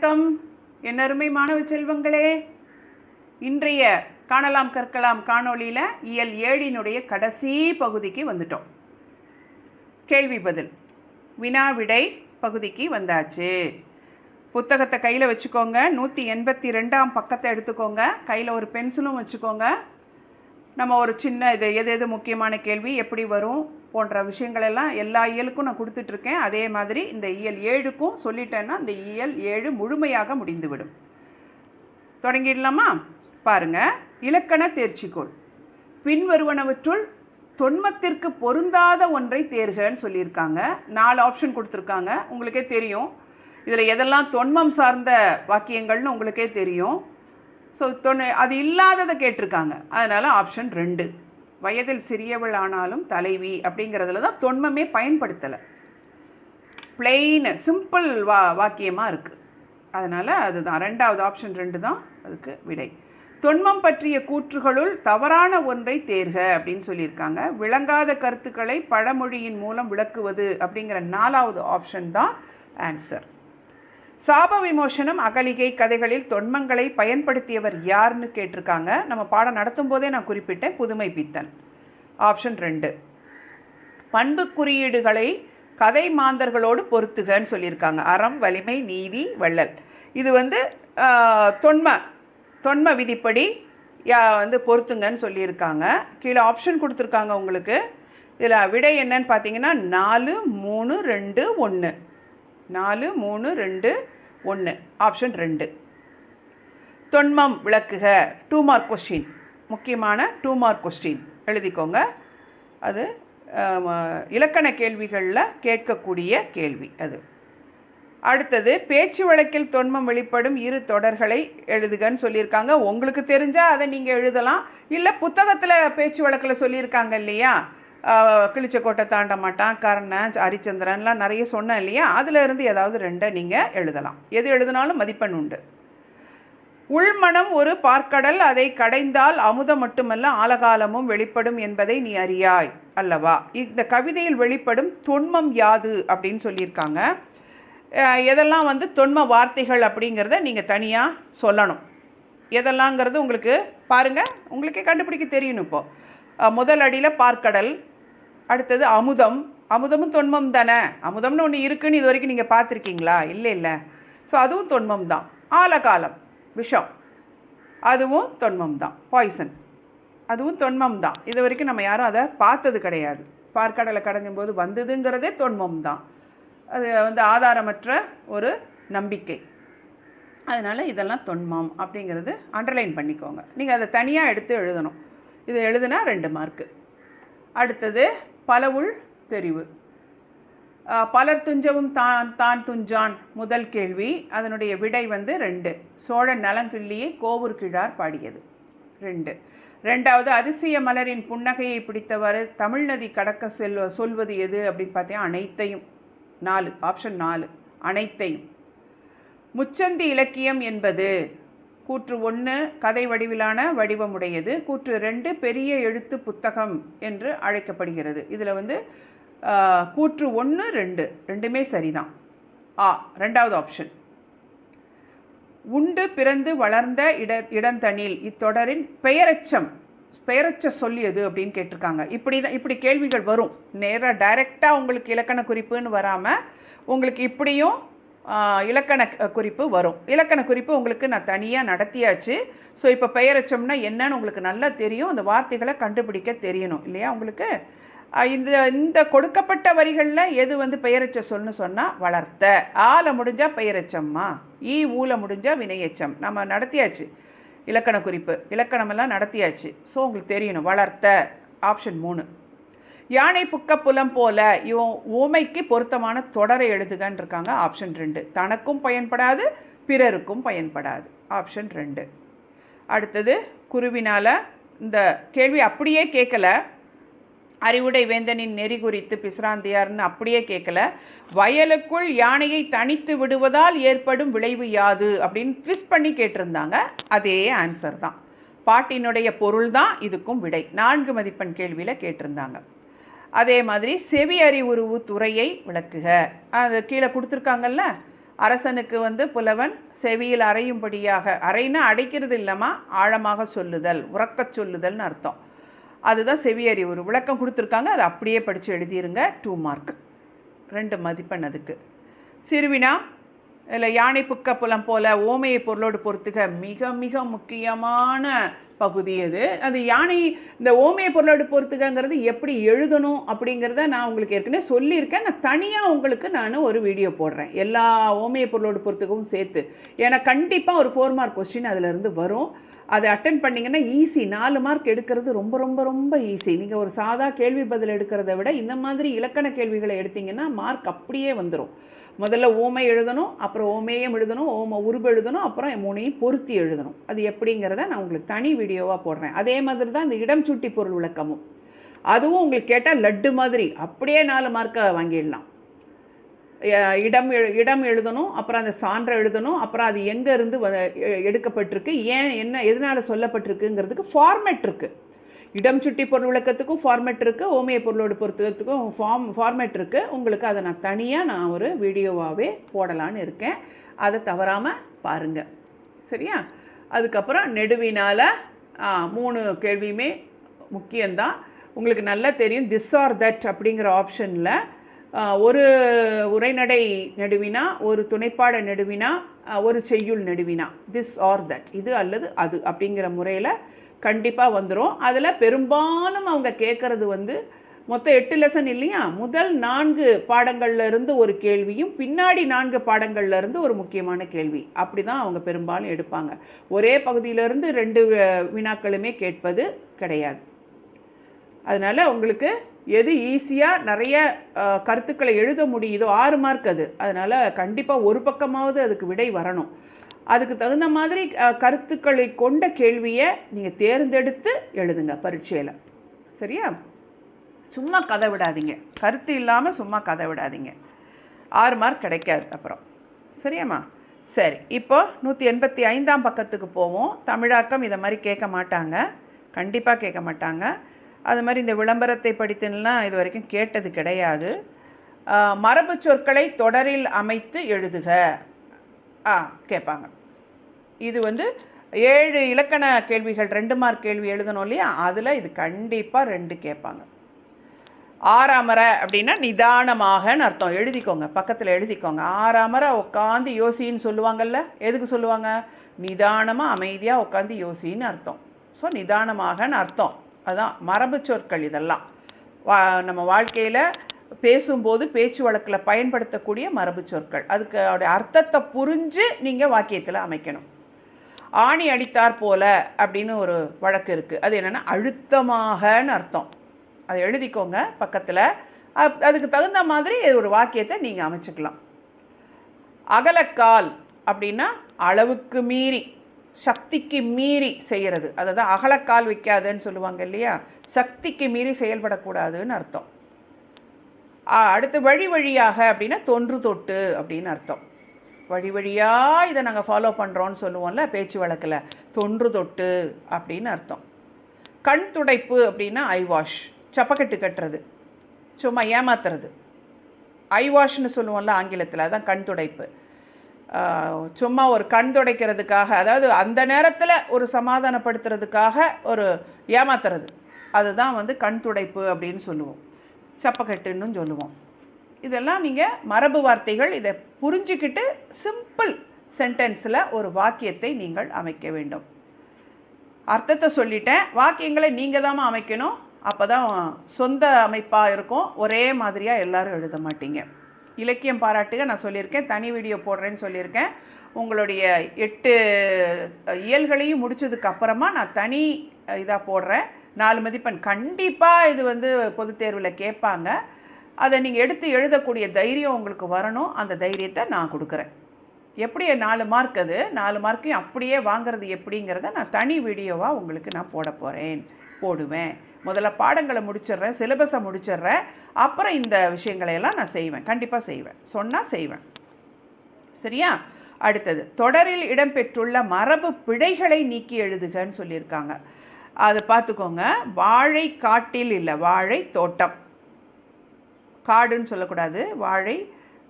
வணக்கம். என் அருமை மாணவ செல்வங்களே இன்றைய காணலாம் கற்கலாம் காணொளியில் இயல் ஏழினுடைய கடைசி பகுதிக்கு வந்துட்டோம். கேள்வி பதில். வினா விடை பகுதிக்கு வந்தாச்சு. புத்தகத்தை கையில் வச்சுக்கோங்க. நூற்றி எண்பத்தி ரெண்டாம் பக்கத்தை எடுத்துக்கோங்க. கையில் ஒரு பென்சிலும் வச்சுக்கோங்க. நம்ம ஒரு சின்ன இது எது எது முக்கியமான கேள்வி எப்படி வரும் போன்ற விஷயங்களெல்லாம் எல்லா இயலுக்கும் நான் கொடுத்துட்ருக்கேன். அதே மாதிரி இந்த இயல் ஏழுக்கும் சொல்லிட்டேன்னா இந்த இயல் ஏழு முழுமையாக முடிந்துவிடும். தொடங்கிடலாமா? பாருங்க. இலக்கண தேர்ச்சிக்கோள். பின்வருவனவற்றுள் தொன்மத்திற்கு பொருந்தாத ஒன்றை தேர்கன்னு சொல்லியிருக்காங்க. நாலு ஆப்ஷன் கொடுத்துருக்காங்க. உங்களுக்கே தெரியும். இதில் எதெல்லாம் தொன்மம் சார்ந்த வாக்கியங்கள்னு உங்களுக்கே தெரியும். ஸோ தொண்ணு அது இல்லாததை கேட்டிருக்காங்க. அதனால் ஆப்ஷன் ரெண்டு. வயதில் சிறியவள் ஆனாலும் தலைவி அப்படிங்கிறதுல தான் தொன்மமே பயன்படுத்தலை. பிளெயின் சிம்பிள் வா வாக்கியமாக இருக்குது அதனால் அதுதான். ரெண்டாவது ஆப்ஷன் ரெண்டு தான் அதுக்கு விடை. தொன்மம் பற்றிய கூற்றுகளுள் தவறான ஒன்றை தேர்க அப்படின்னு சொல்லியிருக்காங்க. விளங்காத கருத்துக்களை பழமொழியின் மூலம் விளக்குவது அப்படிங்கிற நாலாவது ஆப்ஷன் தான் ஆன்சர் சாப விமோசனம் அகலிகை கதைகளில் தொன்மங்களை பயன்படுத்தியவர் யாருன்னு கேட்டிருக்காங்க. நம்ம பாடம் நடத்தும் போதே நான் குறிப்பிட்டேன் புதுமை பித்தன். ஆப்ஷன் ரெண்டு. பண்பு குறியீடுகளை கதை மாந்தர்களோடு பொருத்துகன்னு சொல்லியிருக்காங்க. அறம் வலிமை நீதி வள்ளல். இது வந்து தொன்ம தொன்ம விதிப்படி யா வந்து பொருத்துங்கன்னு சொல்லியிருக்காங்க. கீழே ஆப்ஷன் கொடுத்துருக்காங்க உங்களுக்கு. இதில் விடை என்னன்னு பார்த்தீங்கன்னா நாலு மூணு ரெண்டு ஒன்று நாலு மூணு ரெண்டு ஒன்று ஆப்ஷன் ரெண்டு. தொன்மம் விளக்குக. டூ மார்க் கொஸ்டின் முக்கியமான டூ மார்க் கொஸ்டின் எழுதிக்கோங்க. அது இலக்கண கேள்விகளில் கேட்கக்கூடிய கேள்வி அது. அடுத்தது பேச்சு வழக்கில் தொன்மம் வெளிப்படும் இரு தொடர்களை எழுதுகன்னு சொல்லியிருக்காங்க. உங்களுக்கு தெரிஞ்சால் அதை நீங்கள் எழுதலாம். இல்லை புத்தகத்தில் பேச்சு வழக்கில் சொல்லியிருக்காங்க இல்லையா? கிழிச்சக்கோட்டை தாண்ட மாட்டான் கர்ணன் ஹரிச்சந்திரன்லாம் நிறைய சொன்னேன் இல்லையா? அதில் இருந்து ஏதாவது ரெண்டை நீங்கள் எழுதலாம். எது எழுதினாலும் மதிப்பெண் உண்டு. உள்மனம் ஒரு பார்க்கடல் அதை கடைந்தால் அமுதம் மட்டுமல்ல ஆலகாலமும் வெளிப்படும் என்பதை நீ அறியாய் அல்லவா? இந்த கவிதையில் வெளிப்படும் தொன்மம் யாது அப்படின்னு சொல்லியிருக்காங்க. எதெல்லாம் வந்து தொன்ம வார்த்தைகள் அப்படிங்கிறத நீங்கள் தனியாக சொல்லணும். எதெல்லாங்கிறது உங்களுக்கு பாருங்கள் உங்களுக்கே கண்டுபிடிக்க தெரியணும் இப்போது முதல் அடியில் பார்க்கடல் அடுத்தது அமுதம். அமுதமும் தொன்மம் தானே? அமுதம்னு ஒன்று இருக்குன்னு இது வரைக்கும் நீங்கள் பார்த்துருக்கீங்களா? இல்லை இல்லை. ஸோ அதுவும் தொன்மம் தான். ஆலகாலம் விஷம். அதுவும் தொன்மம் தான். பாய்சன் அதுவும் தொன்மம் தான். இது வரைக்கும் நம்ம யாரும் அதை பார்த்தது கிடையாது. பார்க்கடலை கடைஞ்சும் போது வந்ததுங்கிறதே தொன்மம் தான். அது வந்து ஆதாரமற்ற ஒரு நம்பிக்கை. அதனால் இதெல்லாம் தொன்மம் அப்படிங்கிறது அண்டர்லைன் பண்ணிக்கோங்க. நீங்கள் அதை தனியாக எடுத்து எழுதணும். இது எழுதுனா ரெண்டு மார்க்கு அடுத்தது பல உள் தெரிவு. பலர் துஞ்சவும் தான் தான் துஞ்சான் முதல் கேள்வி. அதனுடைய விடை வந்து ரெண்டு. சோழன் நலங்கிள்ளியை கோவூர் கிழார் பாடியது. ரெண்டு. ரெண்டாவது அதிசய மலரின் புன்னகையை பிடித்தவாறு தமிழ்நதி கடக்க செல்வ சொல்வது எது அப்படின்னு பார்த்தீங்கன்னா அனைத்தையும். நாலு. ஆப்ஷன் நாலு. அனைத்தையும். முச்சந்தி இலக்கியம் என்பது கூற்று ஒன்று கதை வடிவிலான வடிவமுடையது. கூற்று ரெண்டு பெரிய எழுத்து புத்தகம் என்று அழைக்கப்படுகிறது. இதில் வந்து கூற்று ஒன்று ரெண்டு. ரெண்டுமே சரிதான். ஆ ரெண்டாவது ஆப்ஷன் உண்டு பிறந்து வளர்ந்த இட இடந்தனில் இத்தொடரின் பெயரச்சம் பெயரச்ச சொல்லியது அப்படின்னு கேட்டிருக்காங்க. இப்படி தான் இப்படி கேள்விகள் வரும். நேராக டைரெக்டாக உங்களுக்கு இலக்கண குறிப்புன்னு வராமல் உங்களுக்கு இப்படியும் இலக்கண குறிப்பு வரும். இலக்கண குறிப்பு உங்களுக்கு நான் தனியாக நடத்தியாச்சு. ஸோ இப்போ பெயரச்சம்னா என்னன்னு உங்களுக்கு நல்லா தெரியும். அந்த வார்த்தைகளை கண்டுபிடிக்க தெரியணும் இல்லையா உங்களுக்கு? இந்த இந்த கொடுக்கப்பட்ட வரிகளில் எது வந்து பெயரச்ச சொல்னு சொன்னால் வளர்த்த. ஆல முடிஞ்சால் பெயரச்சம்மா ஈ ஊல முடிஞ்சால் வினையச்சம் நம்ம நடத்தியாச்சு. இலக்கண குறிப்பு. இலக்கணமெல்லாம் நடத்தியாச்சு. ஸோ உங்களுக்கு தெரியணும். வளர்த்த. ஆப்ஷன் மூணு. யானை புக்க புலம் போல இவன் ஊமைக்கு பொருத்தமான தொடரை எழுதுகன்னு இருக்காங்க ஆப்ஷன் ரெண்டு. தனக்கும் பயன்படாது பிறருக்கும் பயன்படாது. ஆப்ஷன் ரெண்டு. அடுத்தது குருவினால் இந்த கேள்வி அப்படியே கேட்கல அறிவுடை வேந்தனின் நெறி குறித்து பிசிராந்தியார்னு அப்படியே கேட்கல வயலுக்குள் யானையை தனித்து விடுவதால் ஏற்படும் விளைவு யாது? அப்படின்னு ட்விஸ்ட் பண்ணி கேட்டிருந்தாங்க. அதே ஆன்சர் தான். பாட்டினுடைய பொருள் தான் இதுக்கும் விடை. நான்கு மதிப்பெண் கேள்வியில் கேட்டிருந்தாங்க. அதே மாதிரி செவி அறிவுருவு துறையை விளக்குக. அது கீழே கொடுத்துருக்காங்கல்ல? அரசனுக்கு வந்து புலவன் செவியில் அறையும்படியாக அறைன்னா அடைக்கிறது இல்லாமல் ஆழமாக சொல்லுதல் உறக்கச் சொல்லுதல்னு அர்த்தம். அதுதான் செவி அறிவுரு விளக்கம் கொடுத்துருக்காங்க அதை அப்படியே படித்து எழுதிருங்க டூ மார்க் ரெண்டு மதிப்பெண் அதுக்கு. சிறுவினா இல்லை யானை புக்க புலம் போல ஓமையை பொருளோடு பொறுத்துக மிக மிக முக்கியமான பகுதி அது அது யானை இந்த ஓமையை பொருளோடு பொறுத்துக்கங்கிறது எப்படி எழுதணும் அப்படிங்கிறத நான் உங்களுக்கு ஏற்கனவே சொல்லியிருக்கேன். நான் தனியாக உங்களுக்கு நான் ஒரு வீடியோ போடுறேன். எல்லா ஓமையை பொருளோடு பொறுத்துக்கவும் சேர்த்து. ஏன்னா கண்டிப்பாக ஒரு ஃபோர் மார்க் கொஸ்டின் அதிலிருந்து வரும். அதை அட்டன் பண்ணிங்கன்னா ஈஸி நாலு மார்க் எடுக்கிறது ரொம்ப ரொம்ப ரொம்ப ஈஸி நீங்கள் ஒரு சாதா கேள்வி பதில் எடுக்கிறத விட இந்த மாதிரி இலக்கண கேள்விகளை எடுத்திங்கன்னா மார்க் அப்படியே வந்துடும் முதல்ல ஓமை எழுதணும் அப்புறம் ஓமேயம் எழுதணும் ஓம உருபு எழுதணும் அப்புறம் மூணையும் பொருத்தி எழுதணும். அது எப்படிங்கிறத நான் உங்களுக்கு தனி வீடியோவாக போடுறேன். அதே மாதிரி தான் இந்த இடம் சுட்டி பொருள் விளக்கமும். அதுவும் உங்களுக்கு கேட்டால் லட்டு மாதிரி. அப்படியே நாலு மார்க்கை வாங்கிடலாம். இடம் எழு இடம் எழுதணும் அப்புறம் அந்த சான்றை எழுதணும் அப்புறம் அது எங்கேருந்து வ- எ- எடுக்கப்பட்டிருக்கு ஏன் என்ன எதனால் சொல்லப்பட்டிருக்குங்கிறதுக்கு ஃபார்மேட் இருக்குது இடம் சுட்டி பொருள் விளக்கத்துக்கும் ஃபார்மேட் இருக்குது ஓமிய பொருளோடு பொறுத்ததுக்கும் ஃபார்ம் ஃபார்மேட் இருக்குது உங்களுக்கு அதை நான் தனியாக நான் ஒரு வீடியோவாகவே போடலான்னு இருக்கேன். அதை தவறாமல் பாருங்கள் சரியா? அதுக்கப்புறம் நெடுவினால் மூணு கேள்வியுமே முக்கியம்தான். உங்களுக்கு நல்லா தெரியும் திஸ் ஆர் தட் அப்படிங்கிற ஆப்ஷனில் ஒரு உரைநடை நெடுவினா ஒரு துணைப்பாட நெடுவினா ஒரு செய்யுள் நெடுவினா திஸ் ஆர் தட் இது அல்லது அது அப்படிங்கிற முறையில் கண்டிப்பாக வந்துடும் அதில் பெரும்பாலும் அவங்க கேட்குறது வந்து மொத்தம் எட்டு லெசன் இல்லையா? முதல் நான்கு பாடங்கள்ல இருந்து ஒரு கேள்வியும் பின்னாடி நான்கு பாடங்கள்ல இருந்து ஒரு முக்கியமான கேள்வி. அப்படி தான் அவங்க பெரும்பாலும் எடுப்பாங்க. ஒரே பகுதியிலிருந்து ரெண்டு வினாக்களுமே கேட்பது கிடையாது. அதனால் உங்களுக்கு எது ஈஸியாக நிறைய கருத்துக்களை எழுத முடியுதோ ஆறு மார்க் அது. அதனால் கண்டிப்பாக ஒரு பக்கமாவது அதுக்கு விடை வரணும். அதுக்கு தகுந்த மாதிரி கருத்துக்களை கொண்ட கேள்வியை நீங்கள் தேர்ந்தெடுத்து எழுதுங்க பரீட்சையில். சரியா? சும்மா கதை விடாதீங்க. கருத்து இல்லாமல் சும்மா கதை விடாதீங்க. ஆறு மார்க் கிடைக்காது அப்புறம். சரியாம்மா? சரி இப்போ நூற்றி எண்பத்தி ஐந்தாம் பக்கத்துக்கு போவோம். தமிழாக்கம் இதை மாதிரி கேட்க மாட்டாங்க. கண்டிப்பாக கேட்க மாட்டாங்க. அது மாதிரி இந்த விளம்பரத்தை படித்துலாம் இது வரைக்கும் கேட்டது கிடையாது. மரபு சொற்களை தொடரில் அமைத்து எழுதுக. ஆ கேட்பாங்க. இது வந்து ஏழு இலக்கண கேள்விகள் ரெண்டு மார்க் கேள்வி எழுதணும் இல்லையா? அதில் இது கண்டிப்பாக ரெண்டு கேட்பாங்க. ஆறாமரை அப்படின்னா நிதானமாகன்னு அர்த்தம். எழுதிக்கோங்க பக்கத்தில் எழுதிக்கோங்க. ஆறாமரை உட்காந்து யோசின்னு சொல்லுவாங்கல்ல? எதுக்கு சொல்லுவாங்க? நிதானமாக அமைதியாக உட்காந்து யோசின்னு அர்த்தம். ஸோ நிதானமாகன்னு அர்த்தம். அதுதான் மரபு சொற்கள் இதெல்லாம். வா நம்ம வாழ்க்கையில் பேசும்போது பேச்சு வழக்கில் பயன்படுத்தக்கூடிய மரபு சொற்கள். அதுக்கு அதோடைய அர்த்தத்தை புரிஞ்சு நீங்கள் வாக்கியத்தில் அமைக்கணும். ஆணி அடித்தார் போல அப்படின்னு ஒரு வழக்கு இருக்குது அது என்னென்னா அழுத்தமாகன்னு அர்த்தம். அதை எழுதிக்கோங்க பக்கத்தில். அதுக்கு தகுந்த மாதிரி ஒரு வாக்கியத்தை நீங்கள் அமைச்சுக்கலாம். அகலக்கால் அப்படின்னா அளவுக்கு மீறி சக்திக்கு மீறி செய்கிறது அதை தான் அகலக்கால் வைக்காதுன்னு சொல்லுவாங்க இல்லையா? சக்திக்கு மீறி செயல்படக்கூடாதுன்னு அர்த்தம். அடுத்து வழி வழியாக அப்படின்னா தொன்று தொட்டு அப்படின்னு அர்த்தம். வழி வழியாக இதை நாங்கள் ஃபாலோ பண்ணுறோன்னு சொல்லுவோம்ல பேச்சு வழக்கில். தொன்று தொட்டு அப்படின்னு அர்த்தம். கண் துடைப்பு அப்படின்னா ஐ வாஷ் சப்பக்கட்டு கட்டுறது. சும்மா ஏமாத்துறது. ஐ வாஷ்னு சொல்லுவோம்ல ஆங்கிலத்தில் அதுதான் கண் துடைப்பு. சும்மா ஒரு கண் துடைக்கிறதுக்காக அதாவது அந்த நேரத்தில் ஒரு சமாதானப்படுத்துறதுக்காக ஒரு ஏமாத்துறது. அதுதான் வந்து கண் துடைப்பு அப்படின்னு சொல்லுவோம். சப்பக்கட்டுன்னு சொல்லுவோம். இதெல்லாம் நீங்கள் மரபு வார்த்தைகள் இதை புரிஞ்சுக்கிட்டு சிம்பிள் சென்டென்ஸில் ஒரு வாக்கியத்தை நீங்கள் அமைக்க வேண்டும். அர்த்தத்தை சொல்லிட்டேன். வாக்கியங்களை நீங்கள் தான் அமைக்கணும். அப்போ தான் சொந்த அமைப்பாக இருக்கும். ஒரே மாதிரியாக எல்லாரும் எழுத மாட்டீங்க. இலக்கியம் பாராட்டுக நான் சொல்லியிருக்கேன். தனி வீடியோ போடுறேன்னு சொல்லியிருக்கேன். உங்களுடைய எட்டு இயல்களையும் முடிச்சதுக்கு அப்புறமா நான் தனி இதாக போடுறேன். நாலு மதிப்பெண். கண்டிப்பாக இது வந்து பொதுத் தேர்வில் கேட்பாங்க. அதை நீங்கள் எடுத்து எழுதக்கூடிய தைரியம் உங்களுக்கு வரணும். அந்த தைரியத்தை நான் கொடுக்குறேன். எப்படி நாலு மார்க் அது? நாலு மார்க்கையும் அப்படியே வாங்குறது எப்படிங்கிறத நான் தனி வீடியோவாக உங்களுக்கு நான் போட போகிறேன் போடுவேன். முதல்ல பாடங்களை முடிச்சிடுறேன் சிலபஸை முடிச்சிடுறேன். அப்புறம் இந்த விஷயங்களை எல்லாம் நான் செய்வேன். கண்டிப்பாக செய்வேன். சொன்னால் செய்வேன். சரியா? அடுத்தது தொடரில் இடம்பெற்றுள்ள மரபு பிழைகளை நீக்கி எழுதுகன்னு சொல்லியிருக்காங்க. அதை பார்த்துக்கோங்க வாழை காட்டில் இல்லை வாழை தோட்டம். காடுன்னு சொல்லக்கூடாது வாழை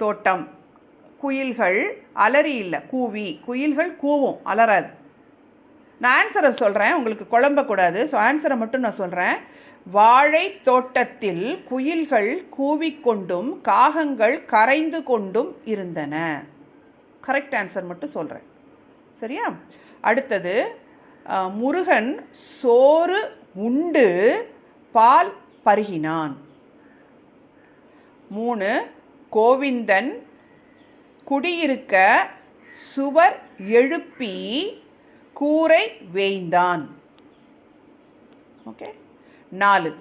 தோட்டம். குயில்கள் அலறி இல்லை கூவி. குயில்கள் கூவும் அலறாது. நான் ஆன்சரை சொல்கிறேன் உங்களுக்கு குழம்பக்கூடாது ஸோ ஆன்சரை மட்டும் நான் சொல்கிறேன் வாழை தோட்டத்தில் குயில்கள் கூவிக்கொண்டும் காகங்கள் கரைந்து கொண்டும் இருந்தன. கரெக்ட் ஆன்சர் மட்டும் சொல்கிறேன் சரியா? அடுத்தது முருகன் சோறு உண்டு பால் பருகினான். மூணு கோவிந்தன் குடியிருக்க சுவர் எழுப்பி கூரை வேய்ந்தான். ஓகே. நாலு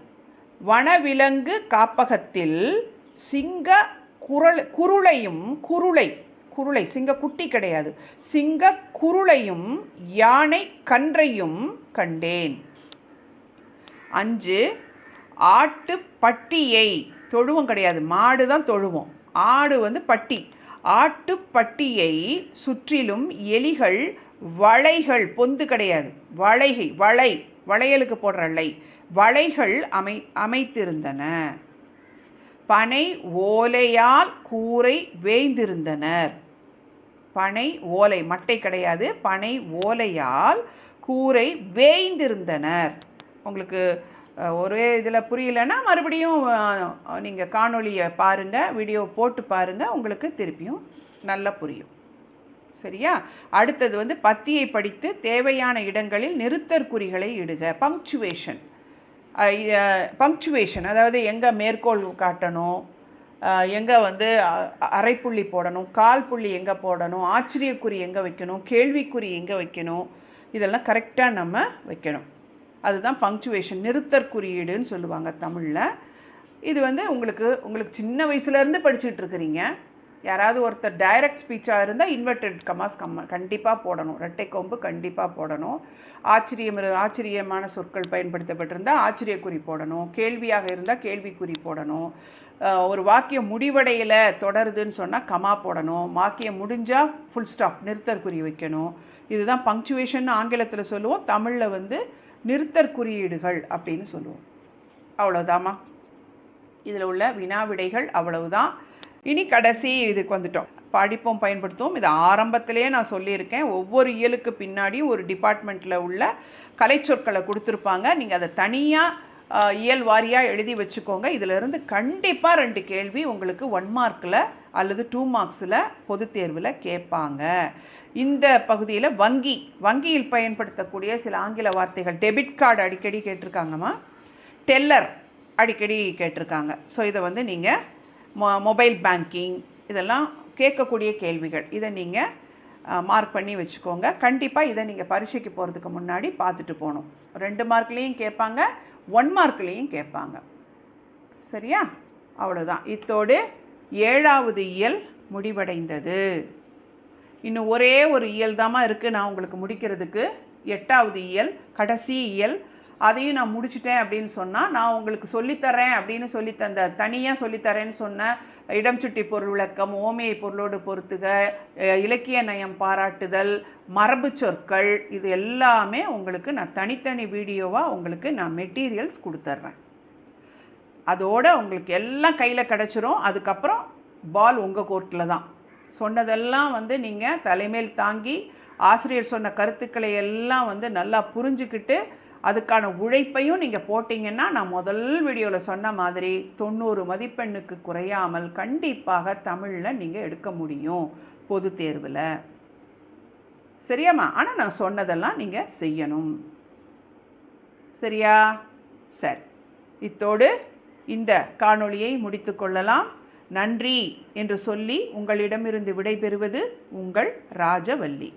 வனவிலங்கு காப்பகத்தில் சிங்க குரல் குருளையும் குருளை குருளை சிங்க குட்டி கிடையாது. சிங்க குருளையும் யானை கன்றையும் கண்டேன். அஞ்சு ஆட்டு பட்டியை தொழுவம் கிடையாது. மாடு தான் தொழுவோம். ஆடு வந்து பட்டி. ஆட்டு பட்டியை சுற்றிலும் எலிகள் வளைகள் பொந்து கிடையாது. வளைகை வளை வளையலுக்கு போடுற லை. வளைகள் அமை அமைத்திருந்தன. பனை ஓலையால் கூரை வேய்ந்திருந்தனர். பனை ஓலை மட்டை கிடையாது. பனை ஓலையால் கூரை வேய்ந்திருந்தனர். உங்களுக்கு ஒரே இதில் புரியலைன்னா மறுபடியும் நீங்கள் காணொளியை பாருங்கள் வீடியோ போட்டு பாருங்கள் உங்களுக்கு திருப்பியும் நல்லா புரியும். சரியா? அடுத்தது வந்து பத்தியை படித்து தேவையான இடங்களில் நிறுத்தற்குறிகளை இடுக. பங்க்சுவேஷன் பங்க்சுவேஷன் அதாவது எங்கே மேற்கோள் காட்டணும் எங்கே வந்து அ- அரைப்புள்ளி போடணும் கால் புள்ளி எங்கே போடணும் ஆச்சரியக்குறி எங்கே வைக்கணும் கேள்விக்குறி எங்கே வைக்கணும் இதெல்லாம் கரெக்டாக நம்ம வைக்கணும். அதுதான் பங்க்சுவேஷன் நிறுத்தற் குறியீடுன்னு சொல்லுவாங்க தமிழில். இது வந்து உங்களுக்கு உங்களுக்கு சின்ன வயசுலேருந்து படிச்சுட்டு இருக்கிறீங்க. யாராவது ஒருத்தர் டைரக்ட் ஸ்பீச்சாக இருந்தால் இன்வெர்டட் கமாஸ் கம்ம கண்டிப்பாக போடணும். ரெட்டை கொம்பு கண்டிப்பாக போடணும். ஆச்சரியம் ஆச்சரியமான சொற்கள் பயன்படுத்தப்பட்டிருந்தால் ஆச்சரியக்குறி போடணும். கேள்வியாக இருந்தால் கேள்விக்குறி போடணும். ஒரு வாக்கியம் முடிவடையில் தொடருதுன்னு சொன்னால் கமா போடணும். வாக்கியம் முடிஞ்சால் ஃபுல் ஸ்டாப் நிறுத்தற்குறி வைக்கணும். இதுதான் பங்க்சுவேஷன் ஆங்கிலத்தில் சொல்லுவோம். தமிழில் வந்து நிறுத்தற் குறியீடுகள் அப்படின்னு சொல்லுவோம். அவ்வளோதாம்மா இதில் உள்ள வினா விடைகள் அவ்வளவுதான். இனி கடைசி இதுக்கு வந்துட்டோம். படிப்போம் பயன்படுத்துவோம். இது ஆரம்பத்திலேயே நான் சொல்லியிருக்கேன். ஒவ்வொரு இயலுக்கு பின்னாடியும் ஒரு டிபார்ட்மெண்ட்டில் உள்ள கலைச்சொற்களை கொடுத்துருப்பாங்க. நீங்கள் அதை தனியாக இயல் வாரியாக எழுதி வச்சுக்கோங்க. இதிலிருந்து கண்டிப்பாக ரெண்டு கேள்வி உங்களுக்கு ஒன் மார்க்கில் அல்லது டூ மார்க்ஸில் பொதுத் தேர்வில் கேட்பாங்க. இந்த பகுதியில் வங்கி வங்கியில் பயன்படுத்தக்கூடிய சில ஆங்கில வார்த்தைகள் டெபிட் கார்டு அடிக்கடி கேட்டிருக்காங்கம்மா? டெல்லர் அடிக்கடி கேட்டிருக்காங்க. ஸோ இதை வந்து நீங்கள் மொ மொபைல் பேங்கிங் இதெல்லாம் கேட்கக்கூடிய கேள்விகள். இதை நீங்கள் மார்க் பண்ணி வச்சுக்கோங்க. கண்டிப்பாக இதை நீங்கள் பரீட்சைக்கு போகிறதுக்கு முன்னாடி பார்த்துட்டு போகணும். ரெண்டு மார்க்லேயும் கேட்பாங்க ஒன் மார்க்லேயும் கேட்பாங்க. சரியா? அவ்வளோதான் இத்தோடு ஏழாவது இயல் முடிவடைந்தது. இன்னும் ஒரே ஒரு இயல் தாம்மா இருக்குது நான் உங்களுக்கு முடிக்கிறதுக்கு எட்டாவது இயல் கடைசி இயல் அதையும் நான் முடிச்சிட்டேன் அப்படின்னு சொன்னால் நான் உங்களுக்கு சொல்லித்தரேன் அப்படின்னு சொல்லி தந்த தனியாக சொல்லித்தரேன்னு சொன்ன இடம் சுட்டி பொருள் விளக்கம் ஓமையை பொருளோடு பொறுத்துக இலக்கிய நயம் பாராட்டுதல் மரபு சொற்கள் இது எல்லாமே உங்களுக்கு நான் தனித்தனி வீடியோவாக உங்களுக்கு நான் மெட்டீரியல்ஸ் கொடுத்துட்றேன் அதோட உங்களுக்கு எல்லாம் கையில் கிடச்சிரும். அதுக்கப்புறம் பால் உங்கள் கோர்ட்டில் தான். சொன்னதெல்லாம் வந்து நீங்கள் தலைமையில் தாங்கி ஆசிரியர் சொன்ன கருத்துக்களை எல்லாம் வந்து நல்லா புரிஞ்சுக்கிட்டு அதுக்கான உழைப்பையும் நீங்கள் போட்டிங்கன்னா நான் முதல் வீடியோவில் சொன்ன மாதிரி தொண்ணூறு மதிப்பெண்ணுக்கு குறையாமல் கண்டிப்பாக தமிழில் நீங்கள் எடுக்க முடியும் பொது தேர்வில். சரியாம்மா? ஆனால் நான் சொன்னதெல்லாம் நீங்கள் செய்யணும். சரியா? சரி. இத்தோடு இந்த காணொளியை முடித்து கொள்ளலாம். நன்றி என்று சொல்லி உங்களிடமிருந்து விடைபெறுவது உங்கள் ராஜவல்லி.